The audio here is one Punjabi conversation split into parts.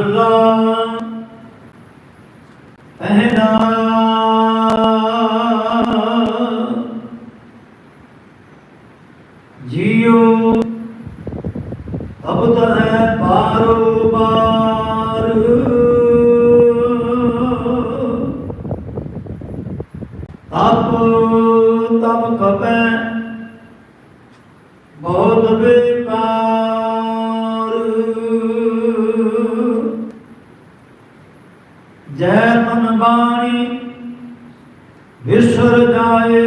ਮਹਲਾ ਪਹਿਲਾ। ਜੀਉ ਅਬ ਹੈ ਬਾਰੋ ਬਾਰ ਤਪ ਤਪ ਕਪੈ ਬਹੁਤ ਬੇਕਾਰ। ਵਿਸਰ ਜਾਏ।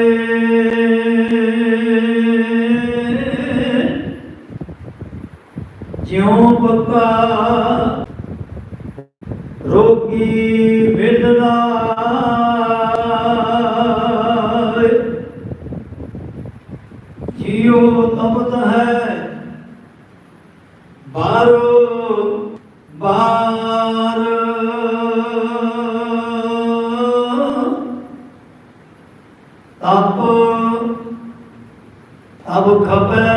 ਜਿਉ ਪੱਕਾ ਰੋਗੀ ਵਿਦਦਾ ਜਿਉ ਤਪਤ ਹੈ ਬਾਰੋ ਬਾਰ ਤਪ ਅਬ ਖਪੈ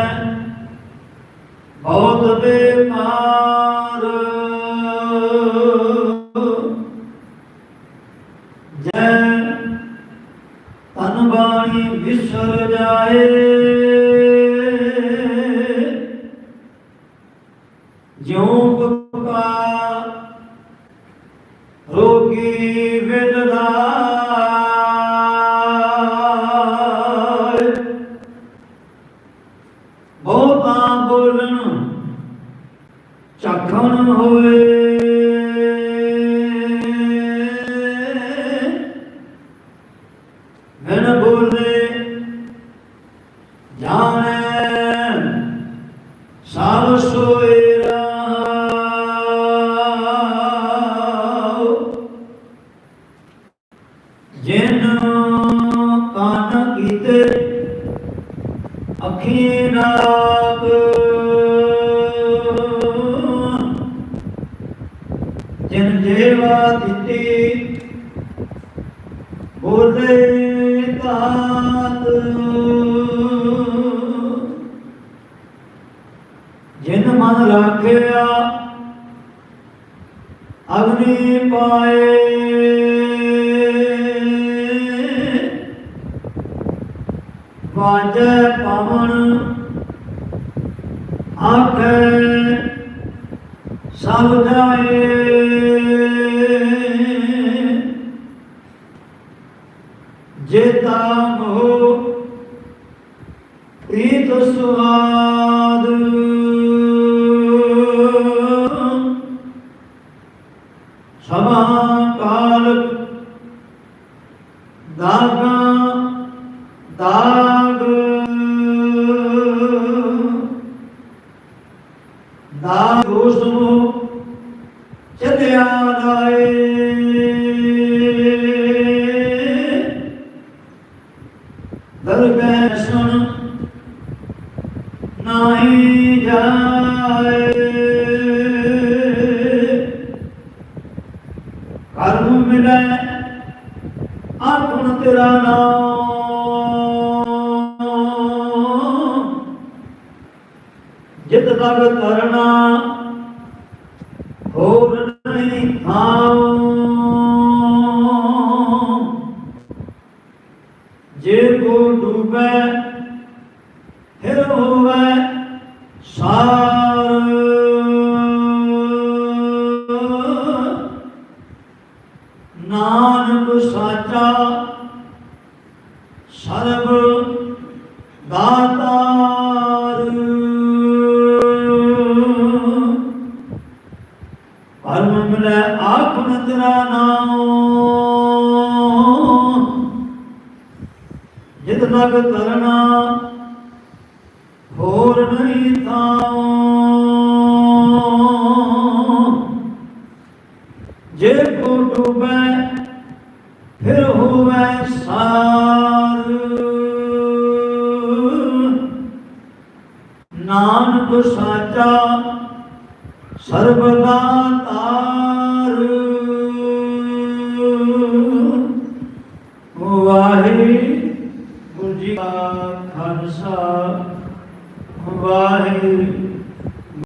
ਬਹੁਤ ਬੇਕਾਰ। ਜੈ ਤਨ ਬਾਣੀ ਵਿਸਰ ਜਾਏ ਜਿਉ ਪਕਾ ਰੋਗੀ ਵਿਦਦਾ ਬੋਲਣ ਚਖਣ ਹੋਏ ਬਿਨ ਬੋਲੇ ਜਾਣੈ ਸਭ ਸੋਏ ਰਹਾਉ। ਜਿਨ ਕਾਨ ਕੀਤੇ ਅੱਖੀ ਨਾਗ ਸੇਵਾ ਦਿੱਤੀ ਬੋਲੇ ਤਾਤ ਜਿਨ ਮਨ ਰਾਖਿਆ ਅਗਨੀ ਪਾਏ। ਵਾਜੈ ਪਵਨ ਆਖੇ ਸਭ ਜਾਏ। ਜੇਤਾ ਮੋ ਪ੍ਰੀਤ ਸੁਆਦ ਸਮਾ ਕਾਲ ਦਾਗਾ ਦਾਗ। ਦਾਗ ਦੋਸ ਨੂੰ ਚਲਿਆ ਲਾਏ। ਨਾਹੀ ਜਾਏ। ਕਰਮ ਮਿਲੈ, ਆਤਮ ਤੇਰਾ ਨਾਮ। ਜਿਤ ਤਗ ਕਰਨਾ ਹੋਰ ਨਹੀਂ ਥਾਉ ਜੇ ਕੋ ਡੂਬੈ ਫਿਰ ਹੋਵੇ ਸਾਰ। ਨਾਨਕ ਸਾਚਾ ਸਰਬ ਦਾਤਾਰ। ਪਰਮ ਮਿਲੈ ਆਖ ਨਦਰਾ ਨਾਮ ਜਿਤ ਨਗ ਕਰਨਾ ਹੋਰ ਨਹੀਂ ਜੇ ਕੋ ਡੂਬੈ ਫਿਰ ਹੋਵੇ ਸਾਰ। ਨਾਨਕ ਸਾਚਾ ਸਰਬਦਾ ਤਾਰ ಮಾಡಿದ್ದೀರಿ